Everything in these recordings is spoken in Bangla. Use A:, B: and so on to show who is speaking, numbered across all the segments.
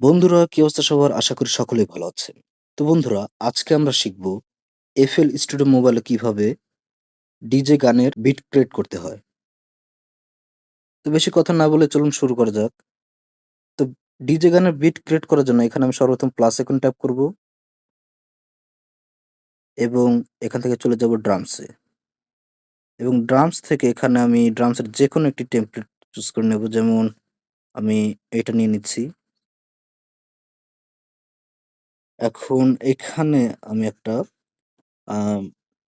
A: বন্ধুরা, কি অবস্থা সবার? আশা করি সকলেই ভালো আছেন। তো বন্ধুরা, আজকে আমরা শিখব FL Studio মোবাইলে কীভাবে ডিজে গানের বিট ক্রিয়েট করতে হয়। তো বেশি কথা না বলে চলুন শুরু করা যাক। তো ডিজে গানের বিট ক্রিয়েট করার জন্য এখানে আমি সর্বপ্রথম প্লাস এখন ট্যাপ করব। এবং এখান থেকে চলে যাব ড্রামসে। এবং ড্রামস থেকে এখানে আমি ড্রামসের যেকোনো একটি টেমপ্লেট চুজ করে নেব। যেমন আমি এটা নিয়ে নিচ্ছি। এখন এখানে আমি একটা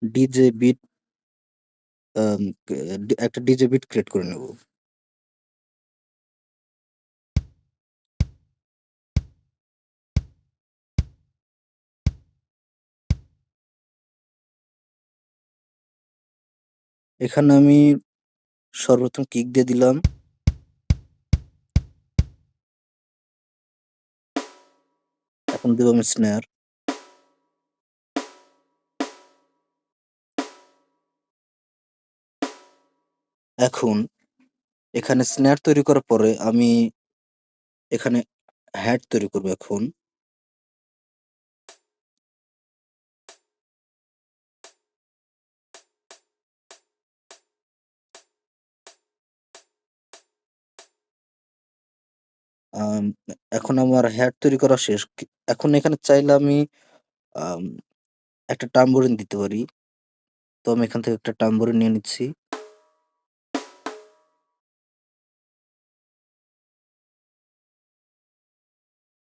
A: ডিজে বিট একটা ডিজে বিট ক্রিয়েট করে নেব। এখানে আমি সর্বপ্রথম কিক দিয়ে দিলাম। এখন দেব আমি স্নেয়ার এখন এখানে স্ন্যার তৈরি করার পরে আমি এখানে হ্যাট তৈরি করব এখন। আম, এখন আমার হ্যাট তৈরি করা শেষ। এখন এখানে চাইলে আমি, আম, একটা টাম্বোরিন দিতে পারি। তো আমি এখান থেকে একটা টাম্বোরিন নিয়ে নিচ্ছি।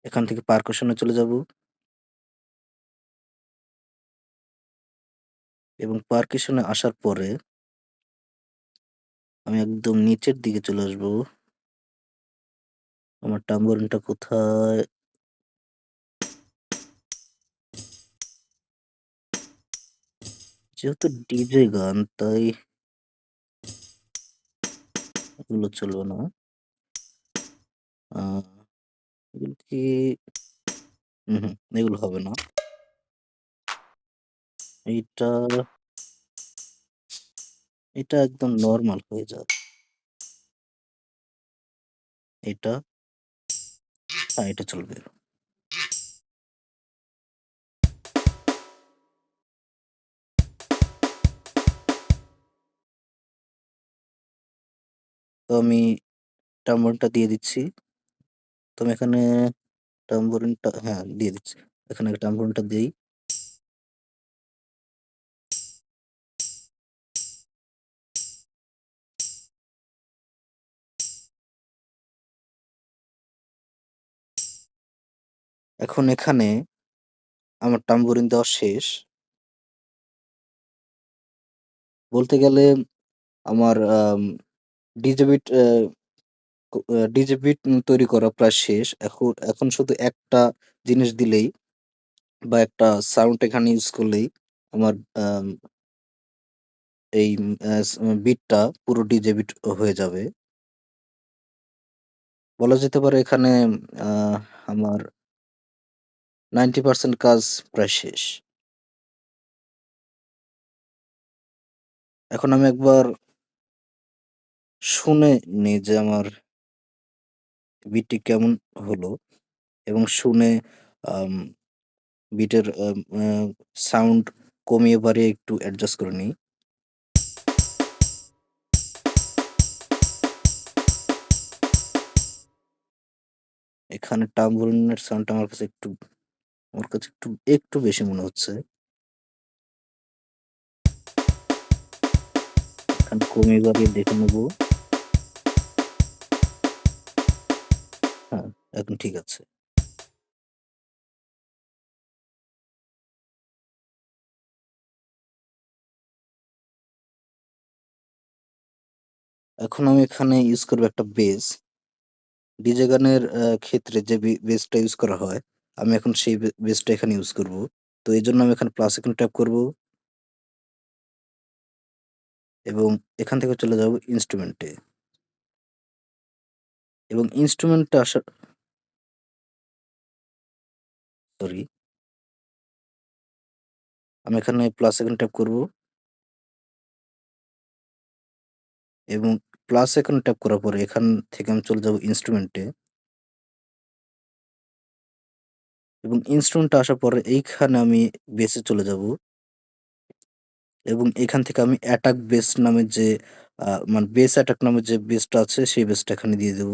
A: এখান থেকে পারকাশন এ চলে যাব। এবং পারকাশন এ আসার পরে, আমি একদম নিচের দিকে চলে আসব। আমার টাম্বোরিনটা কোথায়? যেহেতু ডিজে গান তাই এগুলো চলবে না। কি উহু, এগুলো হবে না। এইটা এটা একদম নরমাল হয়ে যাক। এটা এটা চলবে। তো আমি টাম্বোরিনটা দিয়ে দিচ্ছি। তো আমি এখানে টাম্বোরিনটা হ্যাঁ, দিয়ে দিচ্ছি। এখানে টাম্বোরিনটা দেই। এখন এখানে আমার টাম্বোরিন দেওয়া শেষ। বলতে গেলে আমার, আম ডিজে বিট অ্যা ক অ্যা ডিজে বিট তৈরি করা প্রায় শেষ। এখন এখন শুধু একটা জিনিস দিলেই বা একটা সাউন্ড এখানে ইউজ করলেই আমার, আম, এই বিটটা পুরো ডিজেবিট হয়ে যাবে। বলা যেতে পারে এখানে, আ আমার 90% কাজ প্রায় শেষ। এখন আমি একবার শুনে নেই যে আমার বিটটি কেমন হলো এবং শুনে বিটের সাউন্ড কমিয়ে বাড়িয়ে একটু অ্যাডজাস্ট করে নিই। এখানে টাম্বোরিনের সাউন্ডটা আমার কাছে একটু আমার কাছে একটু, একটু বেশি মনে হচ্ছে। এখানে কমিয়ে বাড়িয়ে দেখে নেব। হ্যাঁ, এখন ঠিক আছে। এখন আমি এখানে ইউজ করব একটা বেস। ডিজে গানের ক্ষেত্রে যে বেসটা ইউজ করা হয়, আমি এখন সেই বেসটা এখানে ইউজ করব। তো এই জন্য আমি এখানে প্লাস আইকন ট্যাপ করব। এবং এখান থেকে চলে যাব ইন্সট্রুমেন্টে। এবং ইন্সট্রুমেন্টে আসার সরি। আমি এখানে প্লাস আইকন ট্যাপ করব। এবং প্লাস আইকন ট্যাপ করার পরে এখান থেকে আমি চলে যাব ইন্সট্রুমেন্টে। এবং ইন্সট্রুমেন্টটা আসার পরে এইখানে আমি বেসে চলে যাব। এবং এখান থেকে আমি অ্যাটাক বেস নামের যে মানে বেস অ্যাটাক নামের যে বেসটা আছে, সেই বেসটা এখানে দিয়ে দেব।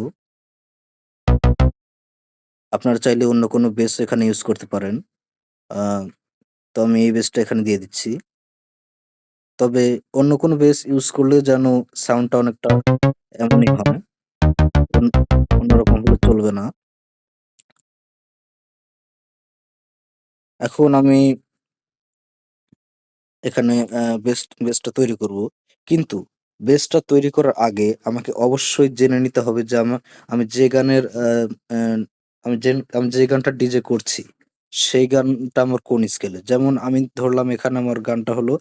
A: আপনারা চাইলে অন্য কোনো বেস এখানে ইউজ করতে পারেন। তো আমি এই বেসটা এখানে দিয়ে দিচ্ছি। তবে অন্য কোনো বেস ইউজ করলে যেন সাউন্ডটা অনেকটা এমনই হয়। অন্যরকম হলে চলবে না। এখন আমি এখানে বেসটা তৈরি করব। কিন্তু বেসটা তৈরি করার আগে আমাকে অবশ্যই জেনে নিতে হবে যে আমা আমি যে গানের আমি যে আমি যে গানটা ডিজে করছি, সেই গানটা আমার কোন স্কেলে। যেমন আমি ধরলাম এখানে আমার গানটা হলো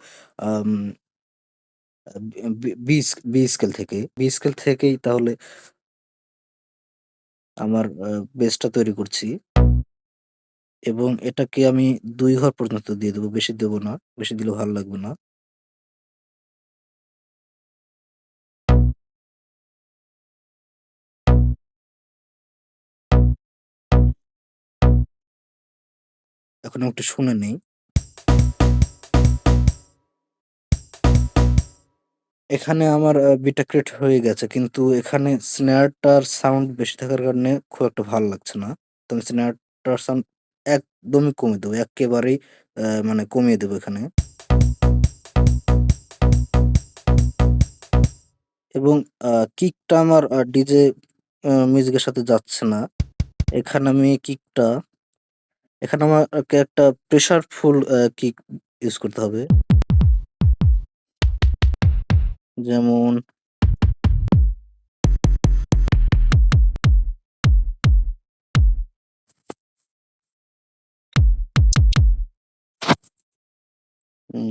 A: বি বি স্ক স্কেল থেকে। বি স্কেল থেকেই তাহলে আমার আ বেসটা তৈরি করছি। এবং এটাকে আমি ২ ঘর পর্যন্ত দিয়ে দেব। বেশি দেব না। বেশি দিলে ভালো লাগবে না। এখন একটু শুনে নেই। এখানে আমার আ বিটটা ক্রিয়েট হয়ে গেছে। কিন্তু এখানে স্ন্যারটার সাউন্ড বেশি থাকার কারণে খুব একটা ভালো লাগছে না। তো আমি স্ন্যারটার সাউন্ড একদমই কমিয়ে দেবো, একেবারেই মানে কমিয়ে দেব এখানে। এবং কিকটা আমার ডিজে মিউজিকের সাথে যাচ্ছে না। এখানে আমি কিকটা, এখানে আমাকে একটা প্রেশারফুল কিক ইউজ করতে হবে। যেমন আর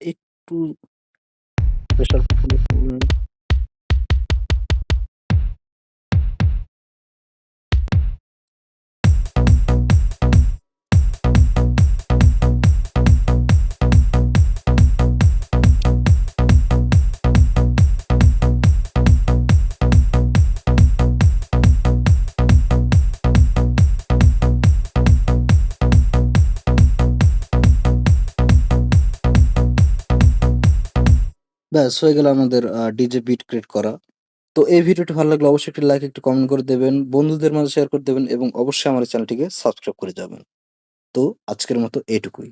A: একটু প্রেশারফুল ব্যাস হয়ে গেল আমাদের ডিজে বিট ক্রিয়েট করা। তো এই ভিডিওটি ভালো লাগলে অবশ্যই একটি লাইক, একটি কমেন্ট করে দেবেন। বন্ধুদের মাঝে শেয়ার করে দেবেন এবং অবশ্যই আমার চ্যানেলটিকে সাবস্ক্রাইব করে যাবেন। তো আজকের মতো এটুকুই।